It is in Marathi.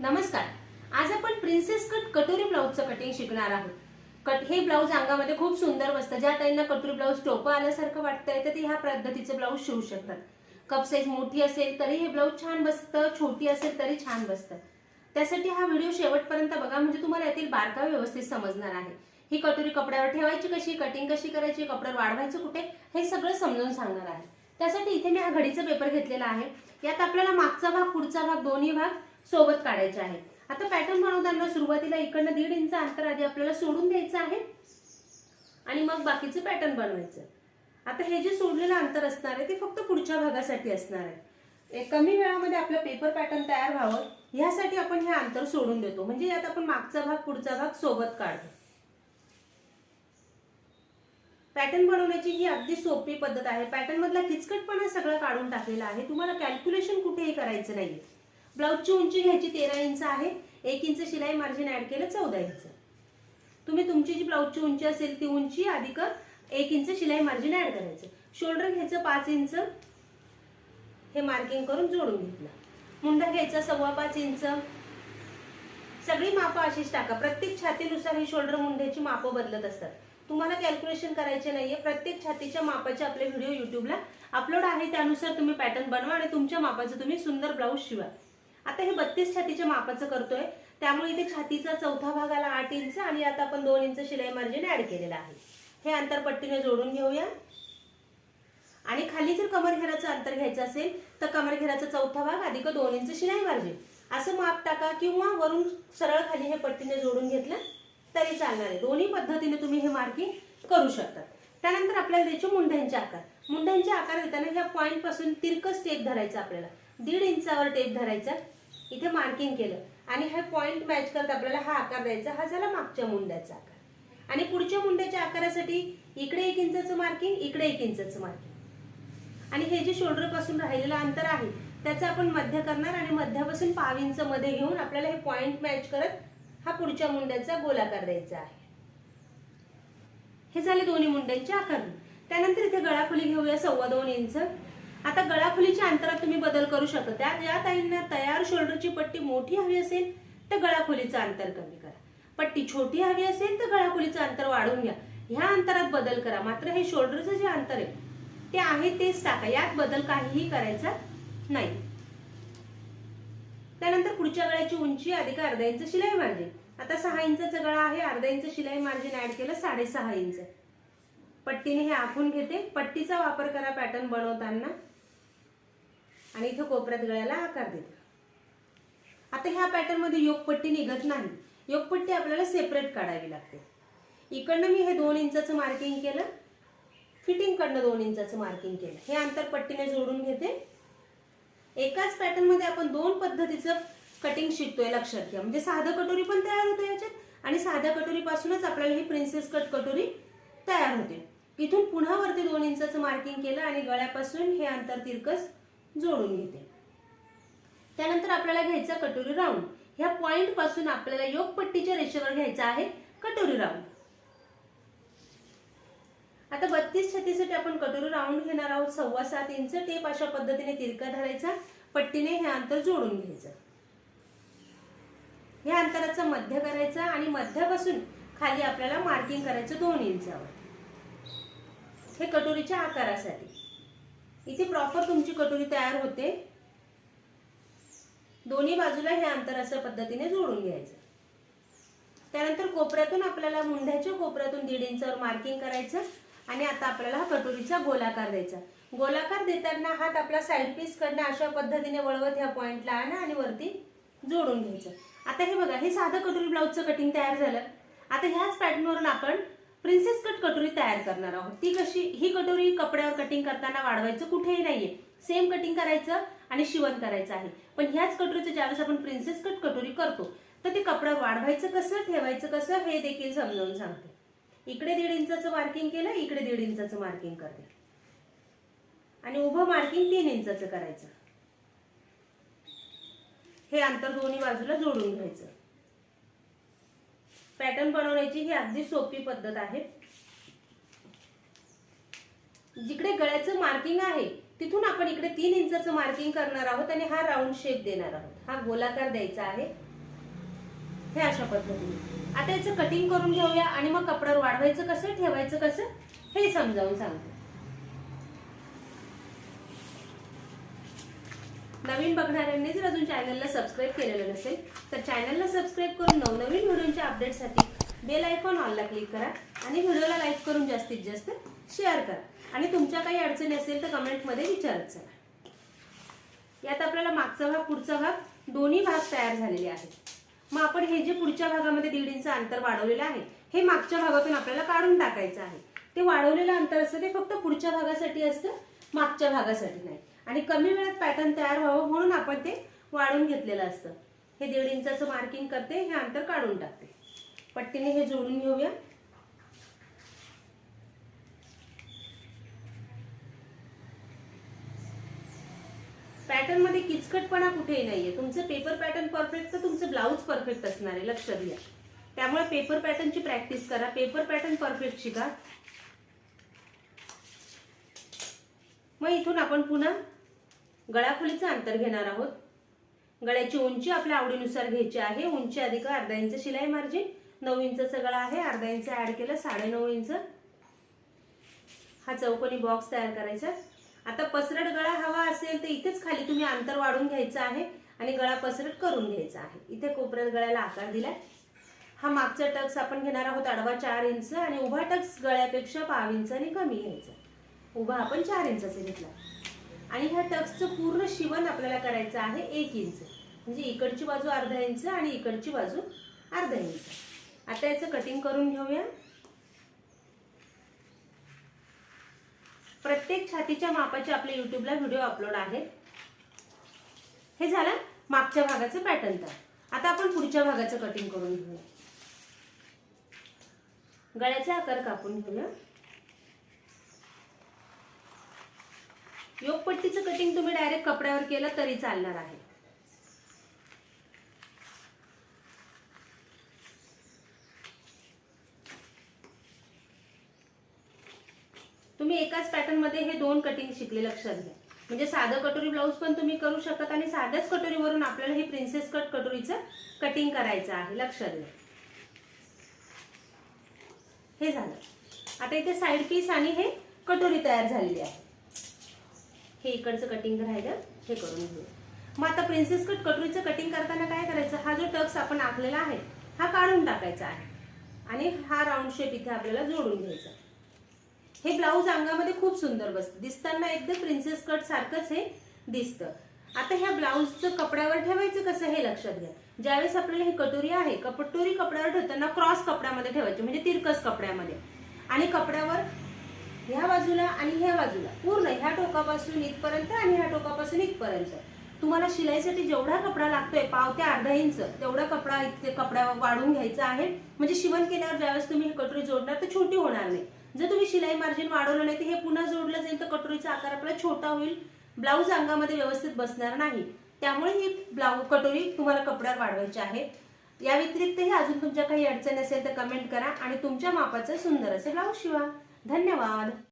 नमस्कार. आज आपण प्रिन्सेस कट कटोरी ब्लाऊजचं कटिंग शिकणार आहोत. कट हे ब्लाऊज अंगामध्ये खूप सुंदर बसतं. ज्या ताईंना कटोरी ब्लाऊज टोपं आल्यासारखं वाटतंय तर ते ह्या पद्धतीचे ब्लाऊज शिवू शकतात. कप साईज मोठी असेल तरी हे ब्लाऊज छान बसतं. छोटी असेल तरी छान बसतं. त्यासाठी हा व्हिडिओ शेवटपर्यंत बघा. म्हणजे तुम्हाला यातील बारका व्यवस्थित समजणार आहे. ही कटोरी कपड्यावर ठेवायची कशी कटिंग कशी करायची कपड्यावर वाढवायचं कुठे हे सगळं समजून सांगणार आहे. त्यासाठी इथे मी हा घडीचा पेपर घेतलेला आहे. यात आपल्याला मागचा भाग पुढचा भाग दोन्ही भाग सोबत काढायचे आहे आता पॅटर्न बनवताना सुरुवातीला इकडनं दीड इंच अंतर आधी आपल्याला सोडून द्यायचं आहे. आणि मग बाकीचं पॅटर्न बनवायचं. आता हे जे सोडलेलं अंतर असणार आहे ते फक्त पुढच्या भागासाठी असणार आहे. कमी वेळामध्ये आपलं पेपर पॅटर्न तयार व्हावं ह्यासाठी आपण हे अंतर सोडून देतो. म्हणजे यात आपण मागचा भाग पुढचा भाग सोबत काढतो. पॅटर्न बनवण्याची ही अगदी सोपी पद्धत आहे. पॅटर्न मधला किचकटपणा सगळं काढून टाकलेला आहे. तुम्हाला कॅल्क्युलेशन कुठेही करायचं नाही ब्लाऊजची उंची घ्यायची तेरा इंच आहे. एक इंच शिलाई मार्जिन ऍड केलं चौदा इंच. तुम्ही तुमची जी ब्लाऊजची उंची असेल ती उंची अधिक एक इंच शिलाई मार्जिन ऍड करायचं. शोल्डर घ्यायचं पाच इंच. हे मार्किंग करून जोडून घेतलं. मुंडा घ्यायचा सव्वा पाच इंच. सगळी मापं अशीच टाका. प्रत्येक छातीनुसार ही शोल्डर मुंड्याची मापं बदलत असतात. तुम्हाला कॅल्क्युलेशन करायचे नाहीये. प्रत्येक छातीच्या मापाचे आपले व्हिडिओ युट्यूबला अपलोड आहे. त्यानुसार तुम्ही पॅटर्न बनवा आणि तुमच्या मापाचं तुम्ही सुंदर ब्लाऊज शिवा. आता हे बत्तीस छातीच्या मापाचं करतोय. त्यामुळे इथे छातीचा चौथा भाग आला आठ इंच आणि आता आपण दोन इंच शिलाई मार्जिन ऍड केलेलं आहे. हे अंतर पट्टीने जोडून घेऊया. आणि खाली जर कमरघेराचं अंतर घ्यायचं असेल तर कमरघेराचा चौथा भाग अधिक दोन इंच शिलाई मार्जिन असं माप टाका किंवा वरून सरळ खाली हे पट्टीने जोडून घेतलं तरी चालणार आहे. दोन्ही पद्धतीने तुम्ही हे मार्किंग करू शकता. त्यानंतर आपल्याला द्यायचे मुंड्यांचे आकार. मुंड्यांचे आकार देताना ह्या पॉईंटपासून तिरकस टेप धरायचा आपल्याला. दीड इंचावर टेप धरायचा. इथे मार्किंग केलं. आणि हा पॉईंट मॅच करत आपल्याला हा आकार द्यायचा. हा झाला मागच्या मुंड्याचा आकार. आणि पुढच्या मुंड्याच्या आकारासाठी इकडे एक इंचाचं मार्किंग इकडे एक इंचाचं मार्किंग आणि हे जे शोल्डरपासून राहिलेलं अंतर आहे त्याचं आपण मध्य करणार आणि मध्यापासून पाव इंच मध्ये घेऊन आपल्याला हे पॉईंट मॅच करत हा पुढच्या मुंड्याचा गोलाकार द्यायचा आहे. हे झाले दोन्ही मुंड्यांचे आकार त्यानंतर इथे गळाखोली घेऊया सव्वा दोन इंच. आता गळाखोलीच्या अंतरात तुम्ही बदल करू शकता. त्या ज्या ताईंना तयार शोल्डरची पट्टी मोठी हवी असेल तर गळाखोलीचं अंतर कमी करा. पट्टी छोटी हवी असेल तर गळाखोलीचं अंतर वाढवून घ्या. ह्या अंतरात बदल करा. मात्र हे शोल्डरचं जे अंतर आहे ते आहे तेच टाका. यात बदल काहीही करायचा नाही. त्यानंतर पुढच्या गळ्याची उंची अधिक अर्धा इंच शिलाई मार्जिन. आता सहा इंचा गळा आहे अर्धा इंच शिलाई मार्जिन ऍड केलं साडेसहा इंच. पट्टीने हे आखून घेते. पट्टीचा वापर करा पॅटर्न बनवताना. आणि इथं कोपऱ्यात गळ्याला आकार देते. आता ह्या पॅटर्नमध्ये योगपट्टी निघत नाही. योगपट्टी आपल्याला सेपरेट काढावी लागते. इकडनं मी हे दोन इंचाचं मार्किंग केलं. फिटिंगकडनं दोन इंचाचं मार्किंग केलं. हे अंतर पट्टीने जोडून घेते. एकाच पॅटर्नमध्ये आपण दोन पद्धतीचं कटिंग शिकतोय लक्षात घ्या. म्हणजे साधं कटोरी पण तयार होते याच्यात आणि साध्या कटोरी पासूनच आपल्याला ही प्रिन्सेस कट कटोरी तयार होते. इथून पुन्हा वरती दोन इंचाचं मार्किंग केलं आणि गळ्यापासून हे अंतर तिरकस जोडून घेते. त्यानंतर आपल्याला घ्यायचा कटोरी राऊंड ह्या पॉईंटपासून आपल्याला योगपट्टीच्या रेषेवर घ्यायचा आहे कटोरी राऊंड आता बत्तीस छत्तीसाठी आपण कटोरी राऊंड घेणार आहोत. सव्वा सात इंच टेप अशा पद्धतीने तिरका धरायचा. पट्टीने हे अंतर जोडून घ्यायचं. ह्या अंतराचा मध्य करायचा आणि मध्यापासून खाली आपल्याला मार्किंग करायचं दोन इंचावर. हे कटोरीच्या आकारासाठी. इथे प्रॉपर तुमची कटोरी तयार होते. दोन्ही बाजूला हे अंतर अशा पद्धतीने जोडून घ्यायचं. त्यानंतर कोपऱ्यातून आपल्याला मुंढ्याच्या कोपऱ्यातून दीड इंचावर मार्किंग करायचं. आणि आता आपल्याला हा कटोरीचा गोलाकार द्यायचा. गोलाकार देताना हात आपला साईड पीस कडनं अशा पद्धतीने वळवत ह्या पॉईंटला आणा आणि वरती जोडून घ्यायचं. आता हे बघा हे साधं कटोरी ब्लाऊजचं कटिंग तयार झालं. आता ह्याच पॅटर्नवरून आपण प्रिन्सेस कट कटोरी तयार करणार आहोत. ती कशी? ही कटोरी कपड्यावर कटिंग करताना वाढवायचं कुठेही नाहीये. सेम कटिंग करायचं आणि शिवण करायचं आहे. पण ह्याच कटोरीचं ज्यावेळेस आपण प्रिन्सेस कट कटोरी करतो तर ते कपडा वाढवायचं कसं ठेवायचं कसं हे देखील समजावून सांगते. इकडे दीड इंचाचं मार्किंग केलं इकडे दीड इंचाचं मार्किंग करते. आणि उभं मार्किंग तीन इंचाचं करायचं. हे अंतर दोन्ही बाजूला जोडून घ्यायचं. पॅटर्न बनवण्याची ही अगदी सोपी पद्धत आहे. जिकडे गळ्याचं मार्किंग आहे तिथून आपण इकडे तीन इंचाचं मार्किंग करणार आहोत आणि हा राऊंड शेप देणार आहोत. हा गोलाकार द्यायचा आहे. हे अशा पद्धतीने. आता याचं कटिंग करून घेऊया आणि मग कपड्यावर वाढवायचं कसं ठेवायचं कसं हे समजावून सांगते. नवीन बघणाऱ्यांनी जर अजून चॅनलला सबस्क्राईब केलेलं नसेल तर चॅनलला सबस्क्राईब करून नवनवीन व्हिडिओच्या अपडेटसाठी बेल आयकॉन ऑलला क्लिक करा आणि व्हिडिओला लाईक करून जास्तीत जास्त शेअर करा. आणि तुमच्या काही अडचणी असेल तर कमेंटमध्ये विचारत चला. यात आपल्याला मागचा भाग पुढचा भाग दोन्ही भाग तयार झालेले आहेत. मग आपण हे जे पुढच्या भागामध्ये दीड इंच अंतर वाढवलेलं आहे हे मागच्या भागातून आपल्याला काढून टाकायचं आहे. ते वाढवलेलं अंतर असतं ते फक्त पुढच्या भागासाठी असतं मागच्या भागासाठी नाही. आणि कमी वेळात पॅटर्न तयार व्हावं म्हणून आपण ते वाढून घेतलेलं असतं. हे दीड इंचाचं मार्किंग करते हे अंतर काढून टाकते. पट्टीने हे जोडून घेऊया. पॅटर्नमध्ये किचकटपणा कुठेही नाहीये. तुमचं पेपर पॅटर्न परफेक्ट तर तुमचं ब्लाऊज परफेक्ट असणार आहे लक्ष द्या त्यामुळे पेपर पॅटर्नची प्रॅक्टिस करा. पेपर पॅटर्न परफेक्ट शिका. मग इथून आपण पुन्हा गळाखोलीचं अंतर घेणार आहोत. गळ्याची उंची आपल्या आवडीनुसार घ्यायची आहे. उंची अधिक अर्धा इंच शिलाई मार्जिन नऊ इंचचा गळा आहे. अर्धा इंच ऍड केलं साडेनऊ इंच. हा चौकोनी बॉक्स तयार करायचा. आता पसरट गळा हवा असेल तर इथेच खाली तुम्ही अंतर वाढून घ्यायचं आहे आणि गळा पसरट करून घ्यायचा आहे. इथे कोपऱ्यात गळ्याला आकार दिलाय. हा मागचा टक्स आपण घेणार आहोत आडवा चार इंच आणि उभा टक्स गळ्यापेक्षा पाव इंचाने कमी घ्यायचा. उभा आपण चार इंचाचा घेतला. आणि ह्या टक्सचं पूर्ण शिवण आपल्याला करायचं आहे एक इंच. म्हणजे इकडची बाजू अर्धा इंच आणि इकडची बाजू अर्धा इंच. आता याचं कटिंग करून घेऊया. प्रत्येक छातीच्या मापाचे आपल्या युट्यूबला व्हिडिओ अपलोड आहेत. हे झालं मागच्या भागाचं पॅटर्न तर. आता आपण पुढच्या भागाचं कटिंग करून घेऊया. गळ्याचे आकार कापून घेऊया. योगपट्टीचं कटिंग तुम्ही डायरेक्ट कपड्यावर केलं तरी चालणार आहे. तुम्ही एकाच पॅटर्नमध्ये हे दोन कटिंग शिकले लक्षात घ्या. म्हणजे साधं कटोरी ब्लाऊज पण तुम्ही करू शकता आणि साध्याच कटोरीवरून आपल्याला हे प्रिन्सेस कट कटोरीचं कटिंग करायचं आहे लक्षात घ्या. हे झालं. आता इथे साईड पीस आणि हे कटोरी तयार झालेली आहे. हे इकडचं कटिंग राहिलं हे करून घेऊ. मग आता प्रिन्सेस कट कटोरीचं कटिंग करताना काय करायचं? हा जो टक्स आपण आखलेला आहे हा काढून टाकायचा आहे. आणि हा राऊंड शेप इथे आपल्याला जोडून घ्यायचा हे ब्लाऊज अंगामध्ये खूप सुंदर बसतं. दिसताना एकदम प्रिन्सेस कट सारखंच हे दिसतं. आता ह्या ब्लाऊजचं कपड्यावर ठेवायचं कसं हे लक्षात घ्या. ज्यावेळेस आपल्याला ही कटोरी आहे कपटोरी कपड्यावर ठेवताना क्रॉस कपड्यामध्ये ठेवायची म्हणजे तिरकस कपड्यामध्ये. आणि कपड्यावर ह्या बाजूला आणि ह्या बाजूला पूर्ण ह्या टोकापासून इथपर्यंत आणि ह्या टोकापासून इथपर्यंत. तुम्हाला शिलाईसाठी जेवढा कपडा लागतोय पाव ते अर्धा इंच तेवढा कपडा इथे कपड्यावर वाढून घ्यायचा आहे. म्हणजे शिवण केल्यावर ज्यावेळेस तुम्ही ही कटोरी जोडणार तर छोटी होणार नाही. जर तुम्ही शिलाई मार्जिन वाढवलं नाही तर हे पुन्हा जोडलं जाईल तर कटोरीचा आकार आपला छोटा होईल. ब्लाऊज अंगामध्ये व्यवस्थित बसणार नाही. त्यामुळे ही ब्लाऊज कटोरी तुम्हाला कपड्यावर वाढवायची आहे. या व्यतिरिक्तही अजून तुमच्या काही अडचण असेल तर कमेंट करा आणि तुमच्या मापाचं सुंदर असे ब्लाऊज शिवा. धन्यवाद.